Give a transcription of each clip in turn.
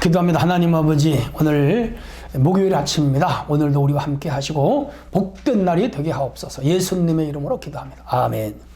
기도합니다. 하나님 아버지, 오늘 목요일 아침입니다. 오늘도 우리와 함께 하시고 복된 날이 되게 하옵소서. 예수님의 이름으로 기도합니다. 아멘.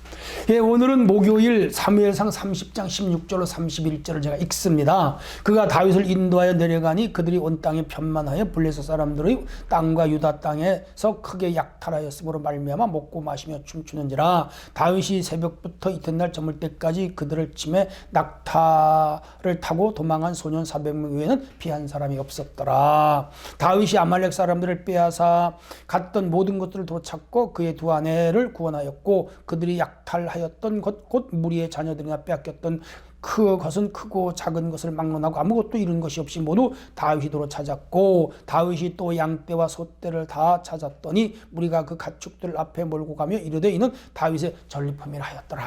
예, 오늘은 목요일 사무엘상 30장 16절로 31절을 제가 읽습니다. 그가 다윗을 인도하여 내려가니 그들이 온 땅에 편만하여 블레셋 사람들의 땅과 유다 땅에서 크게 약탈하였으므로 말미암아 먹고 마시며 춤추는지라 다윗이 새벽부터 이튿날 저물 때까지 그들을 침해 낙타를 타고 도망한 소년 400명 외에는 피한 사람이 없었더라. 다윗이 아말렉 사람들을 빼앗아 갔던 모든 것들을 도찾고 그의 두 아내를 구원하였고 그들이 약탈 하였던 것 곧 무리의 자녀들이나 빼앗겼던 그 것은 크고 작은 것을 막론하고 아무것도 잃은 것이 없이 모두 다윗이 도로 찾았고 다윗이 또 양떼와 소떼를 다 찾았더니 무리가 그 가축들 앞에 몰고 가며 이르되 이는 다윗의 전리품이라 하였더라.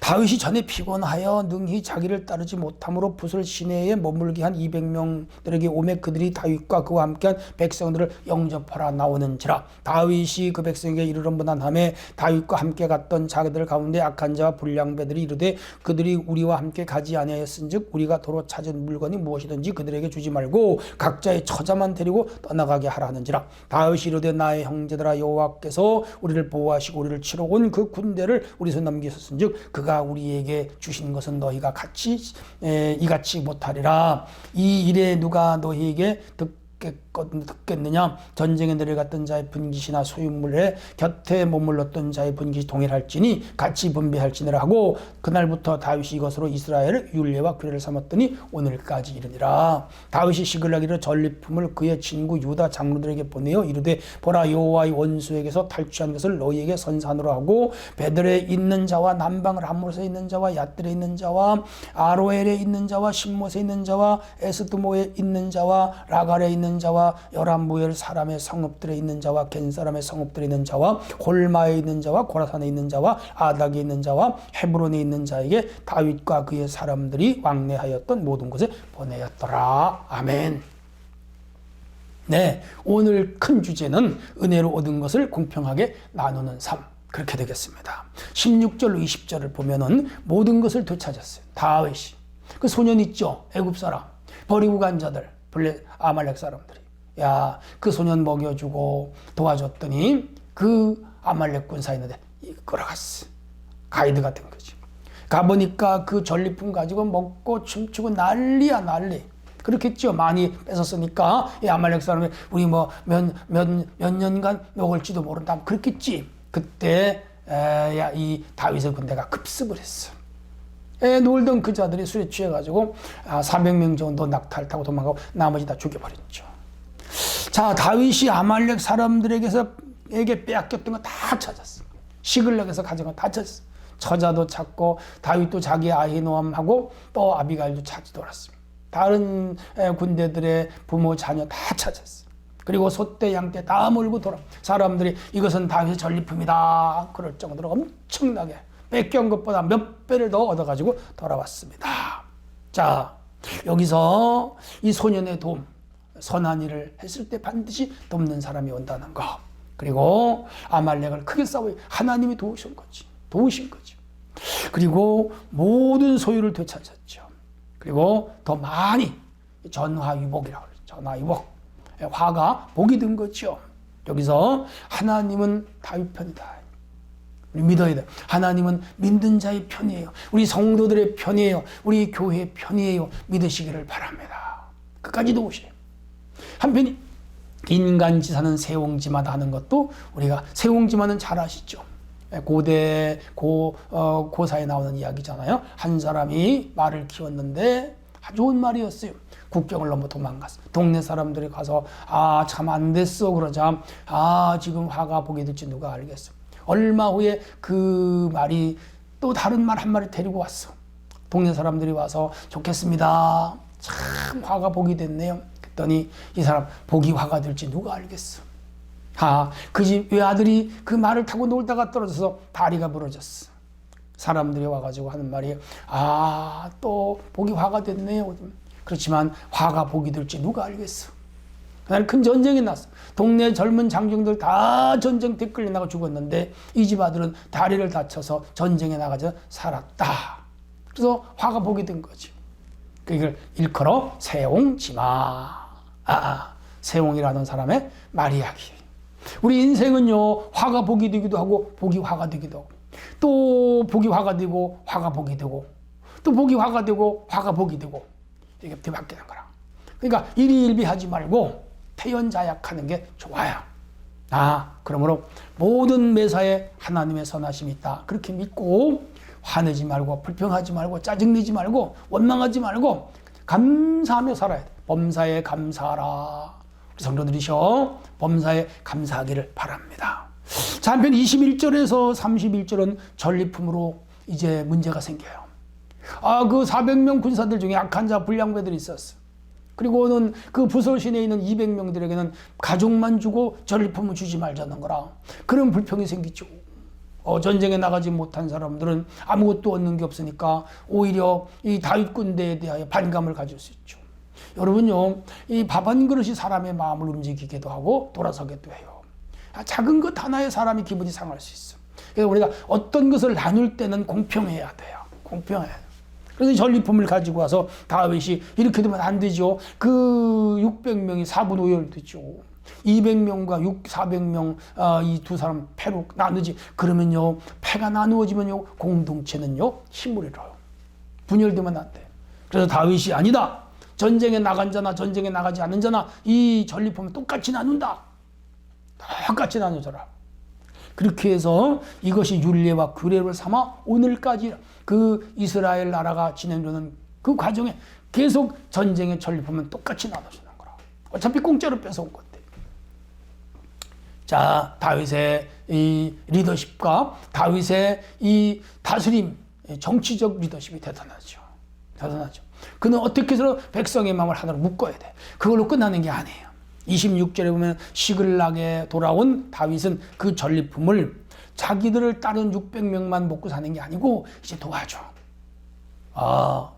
다윗이 전에 피곤하여 능히 자기를 따르지 못함으로 붓을 시내에 머물게 한 200명들에게 오매 그들이 다윗과 그와 함께한 백성들을 영접하라 나오는지라. 다윗이 그 백성에게 이르러 문안함에 다윗과 함께 갔던 자기들 가운데 악한 자와 불량배들이 이르되 그들이 우리와 함께 가지 아니하였은즉 우리가 도로 찾은 물건이 무엇이든지 그들에게 주지 말고 각자의 처자만 데리고 떠나가게 하라는지라. 다윗이 이르되 나의 형제들아 여호와께서 우리를 보호하시고 우리를 치러 온 그 군대를 우리 손 넘기셨은즉 그가 우리에게 주신 것은 너희가 같이 에, 이같이 못하리라. 이 일에 누가 너희에게 듣 듣겠느냐? 전쟁에 내려갔던 자의 분깃이나 소유물에 곁에 머물렀던 자의 분깃이 동일할지니 같이 분배할지니라 하고 그날부터 다윗이 이것으로 이스라엘을 율례와 규례를 삼았더니 오늘까지 이르니라. 다윗이 시글라기를 전리품을 그의 친구 유다 장로들에게 보내어 이르되 보라 여호와의 원수에게서 탈취한 것을 너희에게 선산으로 하고 베들에 있는 자와 남방 라못에 있는 자와 얏들에 있는 자와 아로엘에 있는 자와 신못에 있는 자와 에스드모에 있는 자와 라갈에 있는 있는 자와 열한무엘 사람의 성읍들에 있는 자와 겐 사람의 성읍들에 있는 자와 홀마에 있는 자와 고라산에 있는 자와 아닥에 있는 자와 헤브론에 있는 자에게 다윗과 그의 사람들이 왕래하였던 모든 곳에 보내었더라. 아멘. 네, 오늘 큰 주제는 은혜로 얻은 것을 공평하게 나누는 삶. 그렇게 되겠습니다. 16절 20절을 보면은 모든 것을 되찾았어요. 다윗이. 그 소년 있죠? 애굽 사람. 버리고 간 자들. 블레 아말렉 사람들이 야 그 소년 먹여주고 도와줬더니 그 아말렉 군사 있는데 끌어갔어. 가이드가 된 거지. 가보니까 그 전리품 가지고 먹고 춤추고 난리야 난리. 그렇겠죠. 많이 뺏었으니까 이 아말렉 사람이 우리 뭐 몇 몇 몇 년간 먹을지도 모른다. 그렇겠지. 그때 에, 이 다윗의 군대가 급습을 했어. 에 놀던 그 자들이 술에 취해가지고 400명 아, 정도 낙타를 타고 도망가고 나머지 다 죽여버렸죠. 자 다윗이 아말렉 사람들에게서 에게 빼앗겼던 거 다 찾았어. 시글락에서 가진 거 다 찾았어. 처자도 찾고 다윗도 자기 아히노암하고 또 아비갈도 찾지 돌았습니다. 다른 군대들의 부모 자녀 다 찾았어. 그리고 소떼 양떼 다 몰고 돌아. 사람들이 이것은 다윗의 전리품이다. 그럴 정도로 엄청나게 뺏겨온 것보다 몇 배를 더 얻어가지고 돌아왔습니다. 자, 여기서 이 소년의 도움, 선한 일을 했을 때 반드시 돕는 사람이 온다는 거. 그리고 아말렉을 크게 싸워 하나님이 도우신 거지. 도우신 거지. 그리고 모든 소유를 되찾았죠. 그리고 더 많이 전화위복이라고 그러죠. 전화위복. 화가 복이 든 거죠. 여기서 하나님은 다윗 편이다. 우리 믿어야 돼. 하나님은 믿는 자의 편이에요. 우리 성도들의 편이에요. 우리 교회의 편이에요. 믿으시기를 바랍니다. 끝까지 도우셔요. 한편이 인간지사는 세옹지마다 하는 것도 우리가 세옹지마는 잘 아시죠? 고대 고 어, 고사에 나오는 이야기잖아요. 한 사람이 말을 키웠는데 좋은 말이었어요. 국경을 넘어 도망갔어. 동네 사람들이 가서 아 참 안 됐어 그러자 아 지금 화가 보게 될지 누가 알겠어. 얼마 후에 그 말이 또 다른 말 한 마리 데리고 왔어. 동네 사람들이 와서 좋겠습니다. 참 화가 복이 됐네요. 그랬더니 이 사람 복이 화가 될지 누가 알겠어. 아, 그 집 외아들이 그 말을 타고 놀다가 떨어져서 다리가 부러졌어. 사람들이 와가지고 하는 말이 아, 또 복이 화가 됐네요. 그렇지만 화가 복이 될지 누가 알겠어. 그날 큰 전쟁이 났어. 동네 젊은 장정들 다 전쟁 대 끌려 나가 죽었는데 이 집 아들은 다리를 다쳐서 전쟁에 나가서 살았다. 그래서 화가 보게 된 거지. 그걸 일컬어 세옹지마. 아, 아, 세옹이라는 사람의 말 이야기. 우리 인생은요, 화가 복이 되기도 하고, 복이 화가 되기도 하고, 또 복이 화가 되고, 화가 복이 되고, 또 복이 화가 되고, 화가 복이 되고, 이게 뒤바뀌는 거라. 그러니까 일희일비하지 말고, 태연자약하는 게 좋아요. 아, 그러므로 모든 매사에 하나님의 선하심이 있다. 그렇게 믿고, 화내지 말고, 불평하지 말고, 짜증내지 말고, 원망하지 말고, 감사하며 살아야 돼. 범사에 감사하라. 성도들이셔. 범사에 감사하기를 바랍니다. 자, 한편 21절에서 31절은 전리품으로 이제 문제가 생겨요. 아, 그 400명 군사들 중에 악한 자, 불량배들이 있었어. 그리고는 그 부설신에 있는 200명들에게는 가족만 주고 전리품을 주지 말자는 거라. 그런 불평이 생기죠. 어, 전쟁에 나가지 못한 사람들은 아무것도 얻는 게 없으니까 오히려 이 다윗 군대에 대하여 반감을 가질 수 있죠. 여러분요, 이 밥 한 그릇이 사람의 마음을 움직이기도 하고 돌아서기도 해요. 아, 작은 것 하나에 사람이 기분이 상할 수 있어. 그래서 우리가 어떤 것을 나눌 때는 공평해야 돼요. 공평해야 돼요. 그래서 전리품을 가지고 와서 다윗이 이렇게 되면 안 되죠. 그 600명이 4분 5열 되죠. 200명과 6, 400명 아, 이두 사람 패로 나누지. 그러면요 패가 나누어지면요 공동체는요 힘을 잃어요. 분열되면 안 돼. 그래서 다윗이 아니다. 전쟁에 나간 자나 전쟁에 나가지 않은 자나 이 전리품을 똑같이 나눈다. 똑같이 나누더라. 그렇게 해서 이것이 율례와 규례를 삼아 오늘까지 그 이스라엘 나라가 진행되는 그 과정에 계속 전쟁의 전리품은 똑같이 나눠주는 거라. 어차피 공짜로 뺏어온 건데. 자, 다윗의 이 리더십과 다윗의 이 다스림, 정치적 리더십이 대단하죠. 대단하죠. 그는 어떻게 해서 백성의 마음을 하나로 묶어야 돼. 그걸로 끝나는 게 아니에요. 26절에 보면 시글락에 돌아온 다윗은 그 전리품을 자기들을 따른 600명만 먹고 사는 게 아니고 이제 도와줘. 아,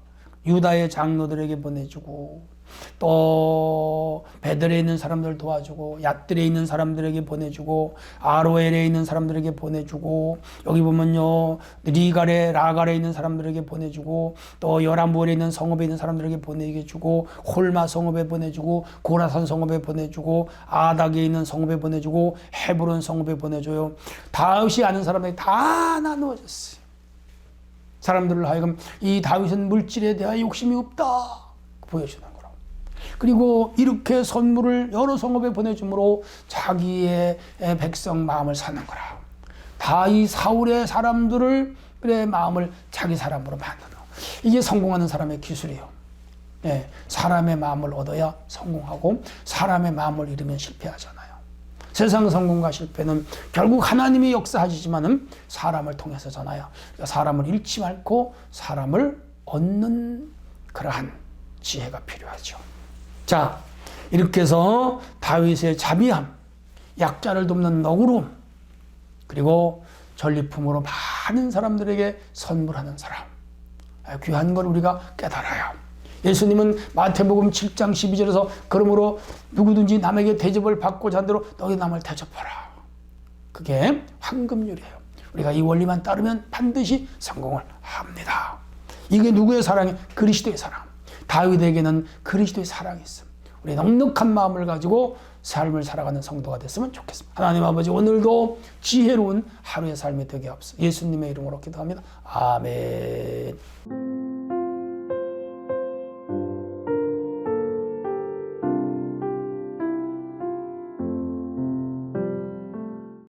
유다의 장로들에게 보내주고 또 베들에 있는 사람들 도와주고 얏들에 있는 사람들에게 보내주고 아로엘에 있는 사람들에게 보내주고 여기 보면요 리갈에 라갈에 있는 사람들에게 보내주고 또 여람부에 있는 성읍에 있는 사람들에게 보내주고 홀마 성읍에 보내주고 고라산 성읍에 보내주고 아닥에 있는 성읍에 보내주고 헤브론 성읍에 보내줘요 다윗이 아는 사람에게 다 나누어졌어요 사람들을 하여금 이 다윗은 물질에 대하여 욕심이 없다 거라고. 그리고 이렇게 선물을 여러 성읍에 보내줌으로 자기의 백성 마음을 사는 거라. 다 이 사울의 사람들을 그의 마음을 자기 사람으로 만드는 이게 성공하는 사람의 기술이에요. 네, 사람의 마음을 얻어야 성공하고 사람의 마음을 잃으면 실패하잖아요. 세상 성공과 실패는 결국 하나님이 역사하시지만은 사람을 통해서잖아요. 그러니까 사람을 잃지 말고 사람을 얻는 그러한 지혜가 필요하죠. 자, 이렇게 해서 다윗의 자비함, 약자를 돕는 너그러움, 그리고 전리품으로 많은 사람들에게 선물하는 사람. 귀한 걸 우리가 깨달아요. 예수님은 마태복음 7장 12절에서 그러므로 누구든지 남에게 대접을 받고자 한 대로 너희 남을 대접하라. 그게 황금률이에요. 우리가 이 원리만 따르면 반드시 성공을 합니다. 이게 누구의 사랑이? 그리스도의 사랑. 다윗에게는 그리스도의 사랑이 있습니다. 우리 넉넉한 마음을 가지고 삶을 살아가는 성도가 됐으면 좋겠습니다. 하나님 아버지 오늘도 지혜로운 하루의 삶이 되게 없어 예수님의 이름으로 기도합니다. 아멘.